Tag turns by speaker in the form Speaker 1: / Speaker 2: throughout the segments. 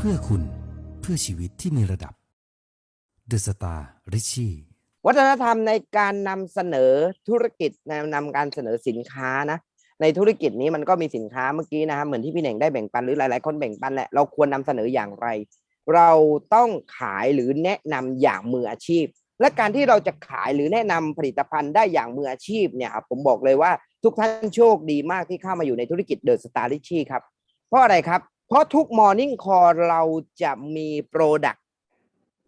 Speaker 1: เพื่อคุณเพื่อชีวิตที่มีระดับ The Star Richie
Speaker 2: วัฒนธรรมในการนำเสนอธุรกิจนำนำการเสนอสินค้านะในธุรกิจนี้มันก็มีสินค้าเมื่อกี้นะครับเหมือนที่พี่เน่งได้แบ่งปันหรือหลาย ๆ คนแบ่งปันแหละเราควรนำเสนออย่างไร เราต้องขายหรือแนะนำอย่างมืออาชีพ และการที่เราจะขายหรือแนะนำผลิตภัณฑ์ได้อย่างมืออาชีพเนี่ยครับผมบอกเลยว่าทุกท่านโชคดีมากที่เข้ามาอยู่ในธุรกิจเดอะสตาร์ลิชี่ครับเพราะอะไรครับ เพราะทุกมอร์นิ่งคอเราจะมีโปรดัก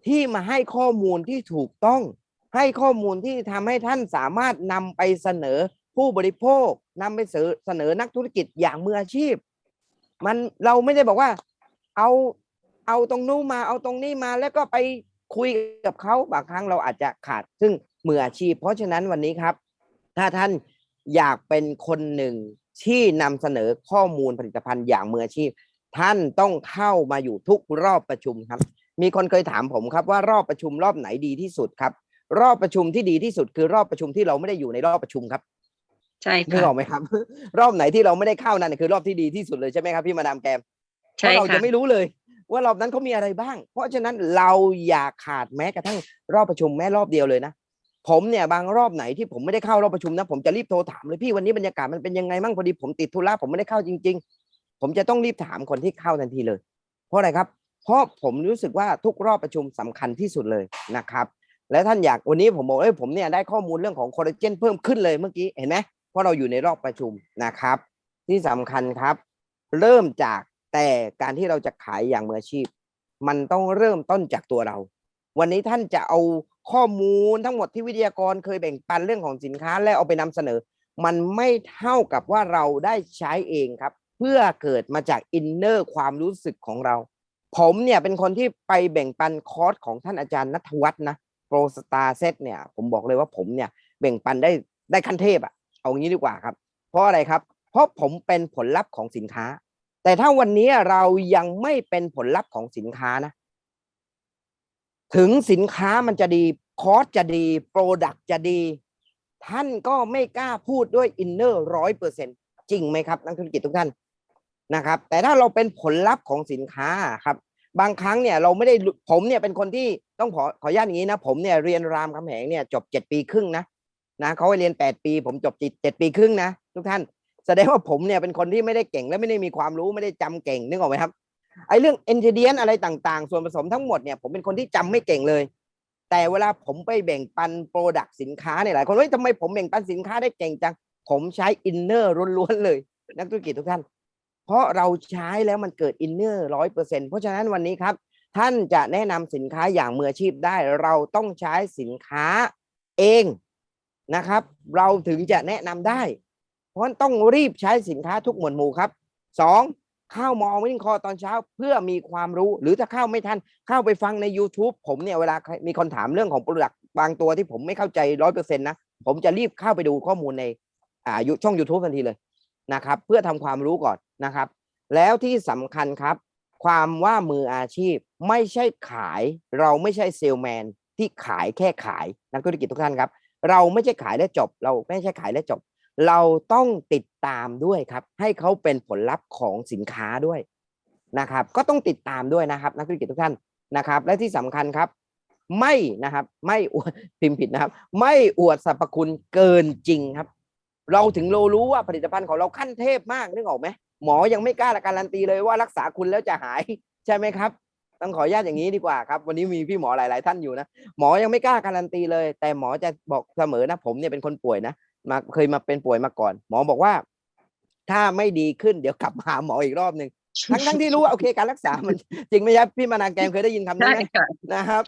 Speaker 2: ที่มาให้ข้อมูลที่ถูกต้อง ให้ข้อมูลที่ทำให้ท่านสามารถนำไปเสนอผู้บริโภคนำไปเสนอนักธุรกิจอย่างมืออาชีพ มันเราไม่ได้บอกว่า เอาเอาตรงนู้นมาเอาตรงนี้มาแล้วก็ไปคุยกับเขาบางครั้งเราอาจจะขาดซึ่งมืออาชีพ เพราะฉะนั้นวันนี้ครับ ถ้าท่านอยากเป็นคนหนึ่งที่นำเสนอข้อมูลผลิตภัณฑ์อย่างมืออาชีพ ท่านต้องเข้ามาอยู่ทุกรอบประชุมครับ มีคนเคยถามผมครับว่ารอบประชุมรอบไหนดีที่สุดครับ รอบประชุมที่ดีที่สุดคือรอบประชุมที่เราไม่ได้อยู่ในรอบประชุมครับ
Speaker 3: ใช่
Speaker 2: นึก
Speaker 3: ค่ะ
Speaker 2: ออกไหมครับ รอบไหนที่เราไม่ได้เข้านั่นนะคือรอบที่ดีที่สุดเลยใช่ไหมครับพี่มาดามแกมเพ
Speaker 3: ใช่
Speaker 2: ราะเรา
Speaker 3: ค่ะ
Speaker 2: จะไม่รู้เลย ว่ารอบนั้นเขามีอะไรบ้าง เพราะฉะนั้นเราอย่าขาดแม้กระทั่งรอบประชุมแม้รอบเดียวเลยนะผมเนี่ยบางรอบไหนที่ผมไม่ได้เข้ารอบประชุมนะผมจะรีบโทรถามเลยพี่วันนี้บรรยากาศมันเป็นยังไงมั่งพอดีผมติดธุระผมไม่ได้เข้าจริงๆ ผมจะต้องรีบถามคนที่เข้าทันทีเลย เพราะอะไรครับ เพราะผมรู้สึกว่าทุกรอบประชุมสำคัญที่สุดเลยนะครับ และท่านอยากวันนี้ผมบอกเอ้ยผมเนี่ยได้ข้อมูลเรื่องของคอลลาเจนเพิ่มขึ้นเลยเมื่อกี้เห็นไหมเพราะเราอยู่ในรอบประชุมนะครับ ที่สำคัญครับ เริ่มจากแต่การที่เราจะขายอย่างมืออาชีพ มันต้องเริ่มต้นจากตัวเรา วันนี้ท่านจะเอาข้อมูลทั้งหมดที่วิทยากรเคยแบ่งปันเรื่องของสินค้าแล้วเอาไปนำเสนอ มันไม่เท่ากับว่าเราได้ใช้เองครับ เพื่อเกิดมาจากอินเนอร์ความรู้สึกของเรา ผมเนี่ยเป็นคนที่ไปแบ่งปันคอร์สของท่านอาจารย์นัทวัฒน์นะโปรสตาร์เซตเนี่ย ผมบอกเลยว่าผมเนี่ยแบ่งปันได้ได้ขั้นเทพอะเอางี้ดีกว่าครับ เพราะอะไรครับ เพราะผมเป็นผลลัพธ์ของสินค้า แต่ถ้าวันนี้เรายังไม่เป็นผลลัพธ์ของสินค้านะถึงสินค้ามันจะดีคอร์สจะดีโปรดักจะดี ท่านก็ไม่กล้าพูดด้วยอินเนอร์ร้อยเปอร์เซ็นจริงไหมครับ นักธุรกิจทุกท่าน นะครับ แต่ถ้าเราเป็นผลลัพธ์ของสินค้าครับ บางครั้งเนี่ยเราไม่ได้ผมเนี่ยเป็นคนที่ต้องขอขออนุญาตอย่างนี้นะ ผมเนี่ยเรียนรามคำแหงเนี่ยจบเจ็ดปีครึ่งนะนะเขาเรียนแปดปี ผมจบเจ็ดปีครึ่งนะทุกท่านแสดงว่าผมเนี่ยเป็นคนที่ไม่ได้เก่งและไม่ได้มีความรู้ไม่ได้จำเก่งนึกออกไหมครับไอ้เรื่องเอนจิเนียนอะไรต่างๆ ส่วนผสมทั้งหมดเนี่ยผมเป็นคนที่จำไม่เก่งเลย แต่เวลาผมไปแบ่งปันโปรดักต์สินค้าเนี่ยหลายคนเฮ้ยทำไมผมแบ่งปันสินค้าได้เก่งจัง ผมใช้อินเนอร์ล้วนๆเลย นักธุรกิจทุกท่าน เพราะเราใช้แล้วมันเกิดอินเนอร์ร้อยเปอร์เซ็นเพราะฉะนั้นวันนี้ครับ ท่านจะแนะนำสินค้าอย่างมืออาชีพได้ เราต้องใช้สินค้าเองนะครับ เราถึงจะแนะนำได้ เพราะต้องรีบใช้สินค้าทุกหมวดหมู่ครับสองเข้ามองวิ่งคอตอนเช้าเพื่อมีความรู้ หรือถ้าเข้าไม่ทันเข้าไปฟังใน YouTube ผมเนี่ยเวลามีคนถามเรื่องของโปรดักบางตัวที่ผมไม่เข้าใจร้อยเปอร์เซ็นต์นะ ผมจะรีบเข้าไปดูข้อมูลในอ่าช่อง YouTube ทันทีเลย นะครับ เพื่อทำความรู้ก่อนนะครับ แล้วที่สำคัญครับ ความว่ามืออาชีพไม่ใช่ขาย เราไม่ใช่เซลแมนที่ขายแค่ขายนักธุรกิจทุกท่านครับ เราไม่ใช่ขายและจบ เราไม่ใช่ขายและจบ เราต้องติดตามด้วยครับ ให้เขาเป็นผลลัพธ์ของสินค้าด้วยนะครับ ก็ต้องติดตามด้วยนะครับ นักธุรกิจทุกท่านนะครับ และที่สำคัญครับ ไม่นะครับ ไม่อวดพิมพ์ผิดนะครับ ไม่อวดสรรพคุณเกินจริงครับ เราถึงเรารู้ว่าผลิตภัณฑ์ของเราขั้นเทพมากนึกออกไหมหมอยังไม่กล้าการันตีเลยว่ารักษาคุณแล้วจะหายใช่ไหมครับต้องขออนุญาตอย่างนี้ดีกว่าครับวันนี้มีพี่หมอหลาย ๆ ท่านอยู่นะหมอยังไม่กล้าการันตีเลย แต่หมอจะบอกเสมอนะ ผมเนี่ยเป็นคนป่วยนะมาเคยมาเป็นป่วยมาก่อน หมอบอกว่า ถ้าไม่ดีขึ้นเดี๋ยวกลับมาหาหมออีกรอบหนึ่งทั้งทั้งที่รู้ว่าโอเคการรักษามัน จริงไหมครับพี่มานาแกมเคยได้ยินคำนี้
Speaker 3: ใช่
Speaker 2: ไหม
Speaker 3: ค่ะ
Speaker 2: นะครับ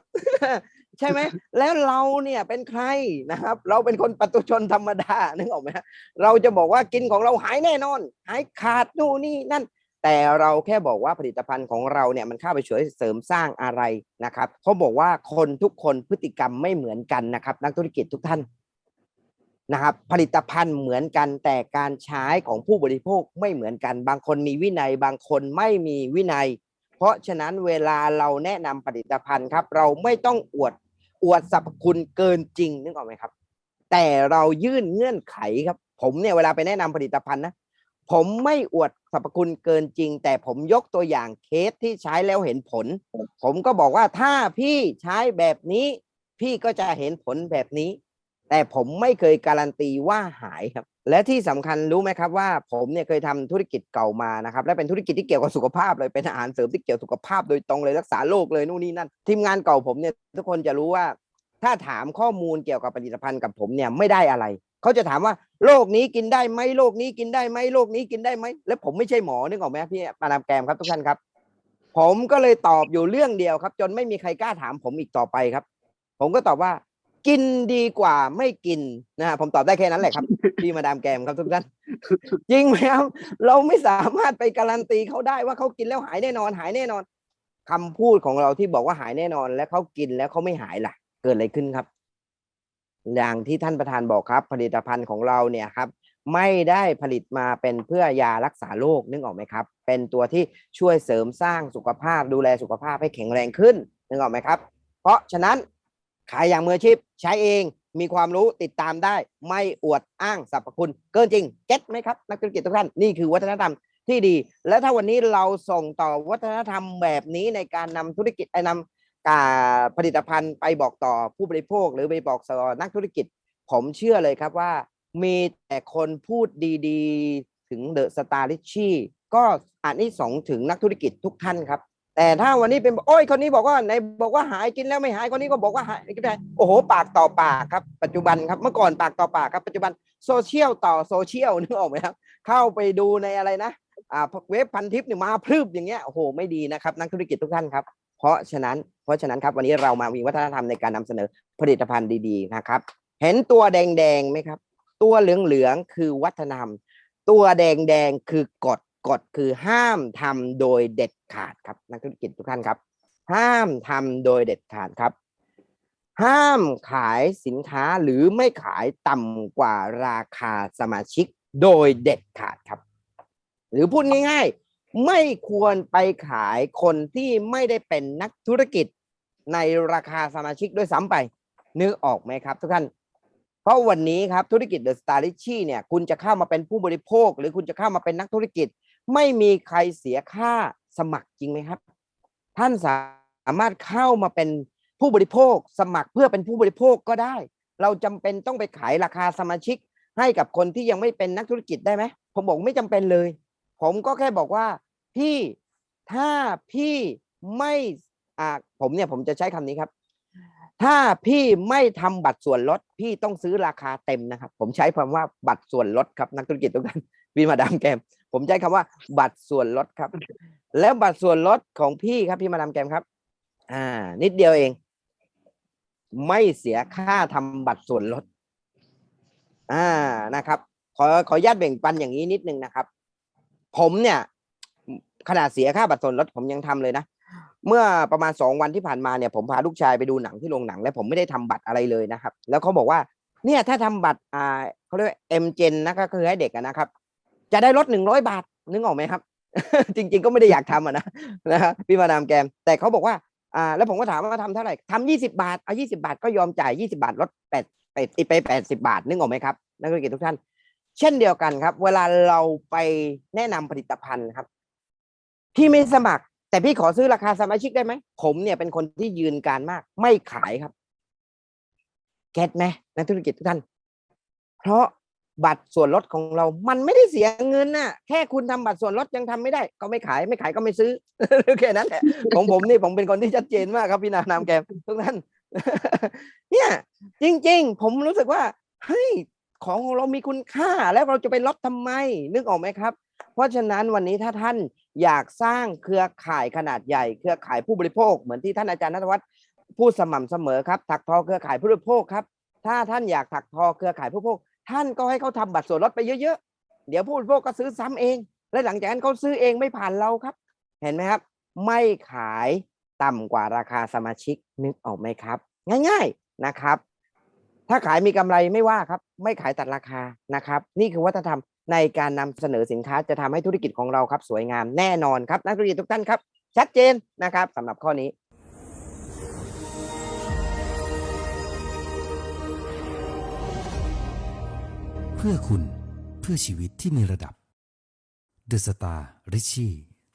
Speaker 2: ใช่ไหมแล้วเราเนี่ยเป็นใครนะครับ เราเป็นคนปัตุชนธรรมดานึกออกไหมฮะเราจะบอกว่ากินของเราหายแน่นอน หายขาดนู่นนี่นั่น แต่เราแค่บอกว่าผลิตภัณฑ์ของเราเนี่ยมันเข้าไปช่วยเสริมสร้างอะไรนะครับเขาบอกว่าคนทุกคนพฤติกรรมไม่เหมือนกันนะครับ นักธุรกิจทุกท่านนะครับผลิตภัณฑ์เหมือนกันแต่การใช้ของผู้บริโภคไม่เหมือนกัน บางคนมีวินัยบางคนไม่มีวินัย เพราะฉะนั้นเวลาเราแนะนำผลิตภัณฑ์ครับ เราไม่ต้องอวด อวดสรรพคุณเกินจริงนึกออกไหมครับ แต่เรายื่นเงื่อนไขครับ ผมเนี่ยเวลาไปแนะนำผลิตภัณฑ์นะผมไม่อวดสรรพคุณเกินจริง แต่ผมยกตัวอย่างเคสที่ใช้แล้วเห็นผล ผมก็บอกว่าถ้าพี่ใช้แบบนี้ พี่ก็จะเห็นผลแบบนี้ แต่ผมไม่เคยการันตีว่าหายครับ และที่สำคัญรู้ไหมครับว่าผมเนี่ยเคยทำธุรกิจเก่ามานะครับ และเป็นธุรกิจที่เกี่ยวกับสุขภาพเลยเป็นอาหารเสริมที่เกี่ยวกับสุขภาพโดยตรงเลยรักษาโรคเลยนู่นนี่นั่นทีมงานเก่าผมเนี่ยทุกคนจะรู้ว่า ถ้าถามข้อมูลเกี่ยวกับผลิตภัณฑ์กับผมเนี่ยไม่ได้อะไรเขาจะถามว่าโรคนี้กินได้ไหมโรคนี้กินได้ไหมโรคนี้กินได้ไหมแล้วผมไม่ใช่หมอนึกออกไหมพี่มาดามแกมครับทุกท่านครับ ผมก็เลยตอบอยู่เรื่องเดียวครับ จนไม่มีใครกล้าถามผมอีกต่อไปครับ ผมก็ตอบว่า กินดีกว่าไม่กินนะฮะผมตอบได้แค่นั้นแหละครับ พี่มาดามแกรมครับทุกท่านจริงไหมครับเราไม่สามารถไปการันตีเขาได้ว่าเขากินแล้วหายแน่นอน หายแน่นอนคำพูดของเราที่บอกว่าหายแน่นอน แล้วเขากินแล้วเขาไม่หายล่ะ เกิดอะไรขึ้นครับ อย่างที่ท่านประธานบอกครับ ผลิตภัณฑ์ของเราเนี่ยครับ ไม่ได้ผลิตมาเป็นเพื่อยารักษาโรคนึกออกไหมครับ เป็นตัวที่ช่วยเสริมสร้างสุขภาพดูแลสุขภาพให้แข็งแรงขึ้นนึกออกไหมครับ เพราะฉะนั้น ขายอย่างมืออาชีพใช้เองมีความรู้ติดตามได้ ไม่อวดอ้างสรรพคุณ เกินจริงเก็ตไหมครับ นักธุรกิจทุกท่าน นี่คือวัฒนธรรมที่ดี และถ้าวันนี้เราส่งต่อวัฒนธรรมแบบนี้ในการนำธุรกิจไอ้นำอ่าผลิตภัณฑ์ไปบอกต่อผู้บริโภค หรือไปบอกต่อนักธุรกิจ ผมเชื่อเลยครับว่า มีแต่คนพูดดีๆ ถึงเดอะสตาร์ลิชี่ก็อาจนี้สงถึงนักธุรกิจทุกท่านครับ แต่ถ้าวันนี้เป็นโอ้ยคนนี้บอกว่าในบอกว่าหายกินแล้วไม่หายคนนี้ก็บอกว่าหายกินได้โอ้โห ปากต่อปากครับปัจจุบันครับเมื่อก่อนปากต่อปากครับปัจจุบันโซเชียลต่อโซเชียลนึกออกไหมครับเข้าไปดูในอะไรนะอ่าเว็บพันทิปเนี่ยมาพรึบอย่างเงี้ยโอ้โหไม่ดีนะครับนักธุรกิจทุกท่านครับ เพราะฉะนั้นเพราะฉะนั้นครับวันนี้เรามามีวัฒนธรรมในการนำเสนอผลิตภัณฑ์ดีๆนะครับ เห็นตัวแดงๆไหมครับ ตัวเหลืองๆคือวัฒนธรรม ตัวแดงๆคือกฎ กฎคือห้ามทำโดยเด็ดขาดครับนักธุรกิจทุกท่านครับ ห้ามทำโดยเด็ดขาดครับ ห้ามขายสินค้าหรือไม่ขายต่ำกว่าราคาสมาชิกโดยเด็ดขาดครับ หรือพูดง่ายๆ ไม่ควรไปขายคนที่ไม่ได้เป็นนักธุรกิจในราคาสมาชิกด้วยซ้ำไป นึกออกไหมครับทุกท่าน เพราะวันนี้ครับธุรกิจเดอะสตาร์ลิชี่เนี่ยคุณจะเข้ามาเป็นผู้บริโภค หรือคุณจะเข้ามาเป็นนักธุรกิจ ไม่มีใครเสียค่าสมัครจริงไหมครับ ท่านสามารถเข้ามาเป็นผู้บริโภค สมัครเพื่อเป็นผู้บริโภคก็ได้ เราจำเป็นต้องไปขายราคาสมาชิก ให้กับคนที่ยังไม่เป็นนักธุรกิจได้ไหมผมบอกไม่จำเป็นเลย ผมก็แค่บอกว่าพี่ถ้าพี่ไม่อ่าผมเนี่ยผมจะใช้คำนี้ครับ ถ้าพี่ไม่ทำบัตรส่วนลดพี่ต้องซื้อราคาเต็มนะครับ ผมใช้คำว่าบัตรส่วนลดครับนักธุรกิจทุกท่านพี่มาดามแกม ผมใช้คำว่า บัตรส่วนลดครับ แล้วบัตรส่วนลดของพี่ครับพี่มาดามแกมครับ อ่า นิดเดียวเอง ไม่เสียค่าทำบัตรส่วนลด อ่านะครับ ขอขออนุญาตแบ่งปันอย่างนี้นิดนึงนะครับ ผมเนี่ย ขนาดเสียค่าบัตรส่วนลดผมยังทำเลยนะเมื่อประมาณสองวันที่ผ่านมาเนี่ยผมพาลูกชายไปดูหนังที่โรงหนัง และผมไม่ได้ทำบัตรอะไรเลยนะครับ แล้วเขาบอกว่า เนี่ยถ้าทำบัตรอ่าเขาเรียกเอ็มเจนนะครับก็คือให้เด็กนะครับ จะได้ลดหนึ่งร้อยบาทนึกออกไหมครับ จริง ๆ ก็ไม่ได้อยากทำอะนะนะฮะพี่มาดามแกม แต่เขาบอกว่าอ่าแล้วผมก็ถามว่าทำเท่าไหร่ทำยี่สิบาทเอายี่สิบาทก็ยอมจ่ายยี่สิบาทลดแปดไปไปแปดสิบาทนึกออกไหมครับนักธุรกิจทุกท่าน เช่นเดียวกันครับ เวลาเราไปแนะนำผลิตภัณฑ์ครับพี่ไม่สมัคร แต่พี่ขอซื้อราคาสมาชิกได้ไหมผมเนี่ยเป็นคนที่ยืนการมาก ไม่ขายครับเก็ตไหมนักธุรกิจทุกท่าน เพราะ บัตรส่วนลดของเรา มันไม่ได้เสียเงินน่ะ แค่คุณทำบัตรส่วนลดยังทำไม่ได้ ก็ไม่ขาย ไม่ขายก็ไม่ซื้อ แค่นั้นแหละ ของผมนี่ผมเป็นคนที่ชัดเจนมากครับพี่นานามแกมทุกท่าน เนี่ย จริง ๆ ผมรู้สึกว่า เฮ้ย ของของเรามีคุณค่า แล้วเราจะไปลดทำไม นึกออกไหมครับ เพราะฉะนั้นวันนี้ถ้าท่านอยากสร้างเครือข่ายขนาดใหญ่ เครือข่ายผู้บริโภค เหมือนที่ท่านอาจารย์นัทวัฒน์พูดสม่ำเสมอครับ ถักทอเครือข่ายผู้บริโภคครับ ถ้าท่านอยากถักทอเครือข่ายผู้บริโภค ท่านก็ให้เขาทำบัตรส่วนลดไปเยอะๆ เดี๋ยวผู้บริโภคก็ซื้อซ้ำเอง และหลังจากนั้นเขาซื้อเองไม่ผ่านเราครับ เห็นไหมครับ ไม่ขายต่ำกว่าราคาสมาชิกนึกออกไหมครับ ง่าย ๆนะครับ ถ้าขายมีกำไรไม่ว่าครับ ไม่ขายตัดราคานะครับ นี่คือวัฒนธรรมในการนำเสนอสินค้าจะทำให้ธุรกิจของเราครับ สวยงามแน่นอนครับ นักธุรกิจทุกท่านครับ ชัดเจนนะครับสำหรับข้อนี้
Speaker 1: เพื่อคุณเพื่อชีวิตที่มีระดับ The Star Richie